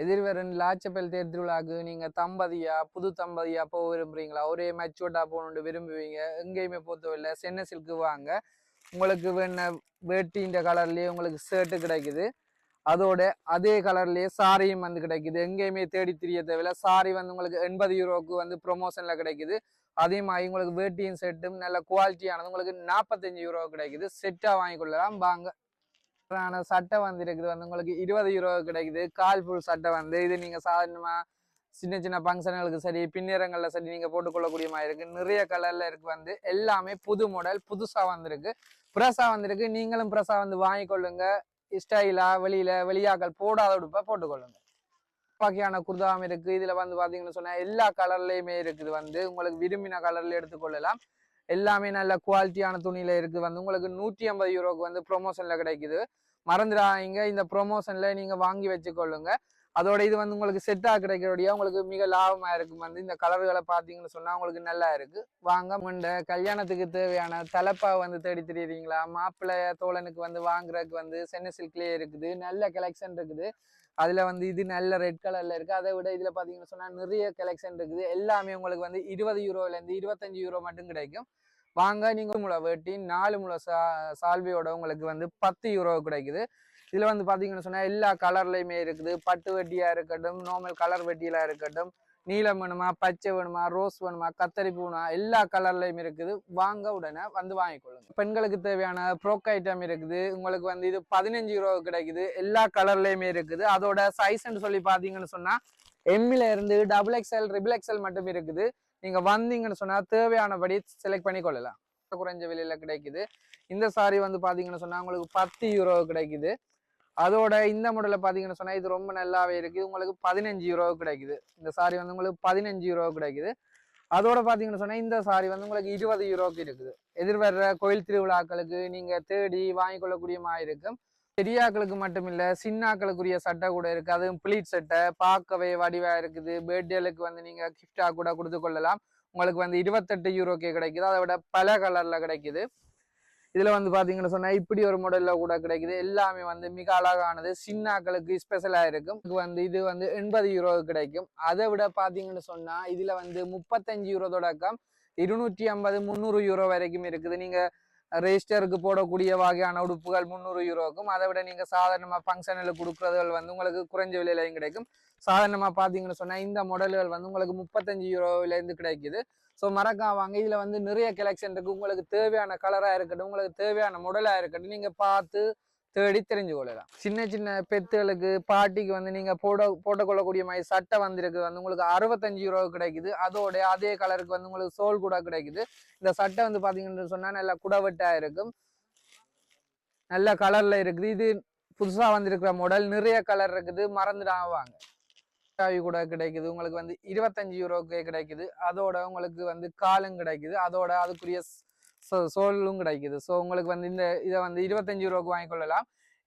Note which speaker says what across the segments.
Speaker 1: எதிர்வரும் லாச்சப்பல் தேர் திருவிழாவுக்கு நீங்க தம்பதியா புது தம்பதியா போக விரும்புறீங்களா? ஒரே மெச்சூர்டா போகணும்னு விரும்புவீங்க. எங்கேயுமே போத்தவில்லை. சென்னை சில்க்கு வாங்க. உங்களுக்கு வேண வேட்டின்ற கலர்லேயே உங்களுக்கு ஷர்ட்டு கிடைக்குது. அதோட அதே கலர்லேயே சாரியும் வந்து கிடைக்குது. எங்கேயுமே தேடி தெரிய தேவையில்ல. சாரி வந்து உங்களுக்கு எண்பது யூரோக்கு வந்து ப்ரொமோஷனில் கிடைக்குது. அதே மாதிரி உங்களுக்கு வேட்டியும் செட்டும் நல்ல குவாலிட்டியானது உங்களுக்கு நாற்பத்தஞ்சு யூரோ கிடைக்குது. செட்டாக வாங்கி கொள்ளலாம். வாங்க. ஆனா சட்டை வந்து இருக்குது வந்து உங்களுக்கு இருபது யூரோ கிடைக்குது. கால் ஃபுல் சட்டை வந்து. இது நீங்கள் சாதாரணமாக சின்ன சின்ன ஃபங்க்ஷன்களுக்கு சரி பின்னிறங்களில் சரி நீங்கள் போட்டுக்கொள்ளக்கூடிய மாதிரி இருக்கு. நிறைய கலரில் இருக்கு வந்து. எல்லாமே புது மாடல் புதுசாக வந்திருக்கு. ப்ரெஸ்ஸாக வந்திருக்கு. நீங்களும் ப்ரெஸ்ஸாக வந்து வாங்கிக்கொள்ளுங்க. ஸ்டைலாக வெளியில் வெளியாக்கள் போடாத உடுப்பை போட்டுக்கொள்ளுங்க. வகையான குர்தாம் இருக்குது இதில் வந்து பார்த்தீங்கன்னு சொன்னால் எல்லா கலர்லேயுமே இருக்குது வந்து. உங்களுக்கு விரும்பின கலரில் எடுத்துக்கொள்ளலாம். எல்லாமே நல்ல குவாலிட்டியான துணியில இருக்குது வந்து உங்களுக்கு நூற்றி ஐம்பது யூரோக்கு வந்து ப்ரொமோஷன்ல கிடைக்குது. மறந்துடாதீங்க. இந்த ப்ரொமோஷன்ல நீங்க வாங்கி வச்சுக்கொள்ளுங்க. அதோட இது வந்து உங்களுக்கு செட்டா கிடைக்கிறோடைய உங்களுக்கு மிக லாபமாக இருக்கும். வந்து இந்த கலர்களை பார்த்தீங்கன்னு சொன்னால் உங்களுக்கு நல்லா இருக்குது வாங்க முண்டை கல்யாணத்துக்கு தேவையான தலைப்பாக வந்து தேடி தெரியுறீங்களா? மாப்பிள்ளை தோழனுக்கு வந்து வாங்குறதுக்கு வந்து சென்னை சில்க்லேயே இருக்குது. நல்ல கலெக்ஷன் இருக்குது. அதில் வந்து இது நல்ல ரெட் கலரில் இருக்குது அதை விட இதில் பார்த்தீங்கன்னு சொன்னால் நிறைய கலெக்ஷன் இருக்குது. எல்லாமே உங்களுக்கு வந்து இருபது யூரோலேருந்து இருபத்தஞ்சு யூரோ மட்டும் கிடைக்கும். வாங்க நீங்கள் முளை வெட்டி நாலு முளை சா சால்வையோட உங்களுக்கு வந்து பத்து யூரோ கிடைக்குது. இதில் வந்து பார்த்தீங்கன்னு சொன்னால் எல்லா கலர்லையுமே இருக்குது. பட்டு வட்டியாக இருக்கட்டும் நார்மல் கலர் வெட்டியில இருக்கட்டும் நீலம் வேணுமா பச்சை வேணுமா ரோஸ் வேணுமா கத்தரி பூனா எல்லா கலர்லையும் இருக்குது. வாங்க உடனே வந்து வாங்கிக்கொள்ளுங்க. பெண்களுக்கு தேவையான ப்ரோக் ஐட்டம் இருக்குது. உங்களுக்கு வந்து இது பதினஞ்சு யூரோ கிடைக்குது. எல்லா கலர்லையுமே இருக்குது. அதோட சைஸ்ன்னு சொல்லி பார்த்தீங்கன்னு சொன்னால் எம்மில இருந்து டபுள் எக்ஸ்எல் ரிபிள் எக்ஸ்எல் மட்டும் இருக்குது. நீங்கள் வந்தீங்கன்னு சொன்னால் தேவையானபடி செலக்ட் பண்ணி கொள்ளலாம். குறைஞ்ச விலையில் கிடைக்குது. இந்த சாரி வந்து பார்த்தீங்கன்னு சொன்னால் உங்களுக்கு பத்து யூரோ கிடைக்குது. அதோட இந்த மாடலில் பார்த்தீங்கன்னு சொன்னால் இது ரொம்ப நல்லாவே இருக்குது. உங்களுக்கு பதினஞ்சு யூரோ கிடைக்குது. இந்த சாரி வந்து உங்களுக்கு பதினஞ்சு ரூபா கிடைக்குது. அதோட பார்த்தீங்கன்னு சொன்னால் இந்த சாரி வந்து உங்களுக்கு இருபது யூரோக்கு இருக்குது. எதிர்வர்ற கோயில் திருவிழாக்களுக்கு நீங்கள் தேடி வாங்கி கொள்ளக்கூடிய மாதிரி இருக்கும். பெரியாக்களுக்கு மட்டும் இல்லை சின்னாக்களுக்குரிய சட்டை கூட இருக்குது அதுவும் பிளீட் சட்டை பார்க்கவே வடிவாக இருக்குது. பேர்டேலுக்கு வந்து நீங்கள் கிஃப்டாக கூட கொடுத்து கொள்ளலாம். உங்களுக்கு வந்து இருபத்தெட்டு யூரோக்கே கிடைக்குது. அதை விட பல கலரில் கிடைக்குது. இதில் வந்து பார்த்தீங்கன்னு சொன்னால் இப்படி ஒரு மாடலில் கூட கிடைக்குது. எல்லாமே வந்து மிக அழகானது. சின்னாக்களுக்கு ஸ்பெஷலாக இருக்கும். இது வந்து இது வந்து எண்பது யூரோ கிடைக்கும். அதை விட பார்த்தீங்கன்னு சொன்னால் இதில் வந்து முப்பத்தஞ்சு யூரோ தொடக்கம் இருநூற்றி ஐம்பது முந்நூறு யூரோ வரைக்கும் இருக்குது. நீங்கள் ரெஜிஸ்டருக்கு போடக்கூடிய வகையான உடுப்புகள் முந்நூறு யூரோக்கும் அதை விட நீங்கள் சாதாரணமாக ஃபங்க்ஷனில் கொடுக்குறதுகள் வந்து உங்களுக்கு குறைஞ்ச விலையிலையும் கிடைக்கும். சாதாரணமாக பார்த்தீங்கன்னு சொன்னால் இந்த மாடல்கள் வந்து உங்களுக்கு முப்பத்தஞ்சு யூரோவிலேருந்து கிடைக்குது. ஸோ மறக்காம வாங்க இதில் வந்து நிறைய கலெக்ஷன் இருக்குது உங்களுக்கு தேவையான கலராக இருக்கட்டும் உங்களுக்கு தேவையான மாடலாக இருக்கட்டும் நீங்கள் பார்த்து தேடி தெரிஞ்சு கொள்ளலாம். சின்ன சின்ன பெத்துகளுக்கு பாட்டிக்கு வந்து நீங்க போட போட்டுக்கொள்ளக்கூடிய மாதிரி சட்டை வந்திருக்கு. வந்து உங்களுக்கு அறுபத்தஞ்சு ரூபா கிடைக்குது. அதோட அதே கலருக்கு வந்து உங்களுக்கு சோல் கூட கிடைக்குது. இந்த சட்டை வந்து பாத்தீங்கன்னு சொன்னா நல்லா குடவெட்டா இருக்கும். நல்ல கலர்ல இருக்குது. இது புதுசா வந்திருக்கிற மாடல் நிறைய கலர் இருக்குது. மறந்துடாவாங்க கூட கிடைக்குது. உங்களுக்கு வந்து இருபத்தஞ்சு யூரோக்கு கிடைக்குது. அதோட உங்களுக்கு வந்து காலும் கிடைக்குது. அதோட அதுக்குரிய சோ- சோலும் கிடைக்குது. ஸோ உங்களுக்கு வந்து இந்த இதை வந்து இருபத்தஞ்சு ரூபாய்க்கு வாங்கிக்கொள்ளலாம்.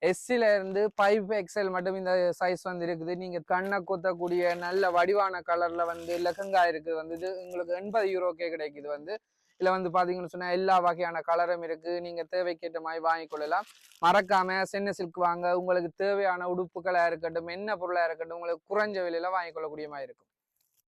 Speaker 1: எஸ்சில இருந்து பைப் எக்ஸ்எல் மட்டும் இந்த சைஸ் வந்து இருக்குது. நீங்க கண்ணை குத்தக்கூடிய நல்ல வடிவான கலர்ல வந்து லெகங்கா இருக்குது. வந்து இது உங்களுக்கு எண்பது யூரோக்கே கிடைக்குது வந்து. இதுல வந்து பாத்தீங்கன்னு சொன்னா எல்லா வகையான கலரும் இருக்கு. நீங்க தேவைக்கேற்ற மாதிரி வாங்கிக்கொள்ளலாம். மறக்காம சென்னை சில்க் வாங்க. உங்களுக்கு தேவையான உடுப்புகளா இருக்கட்டும் என்ன பொருளா இருக்கட்டும் உங்களுக்கு குறைஞ்ச விலையில வாங்கிக்கொள்ளக்கூடிய மாதிரி இருக்கும்.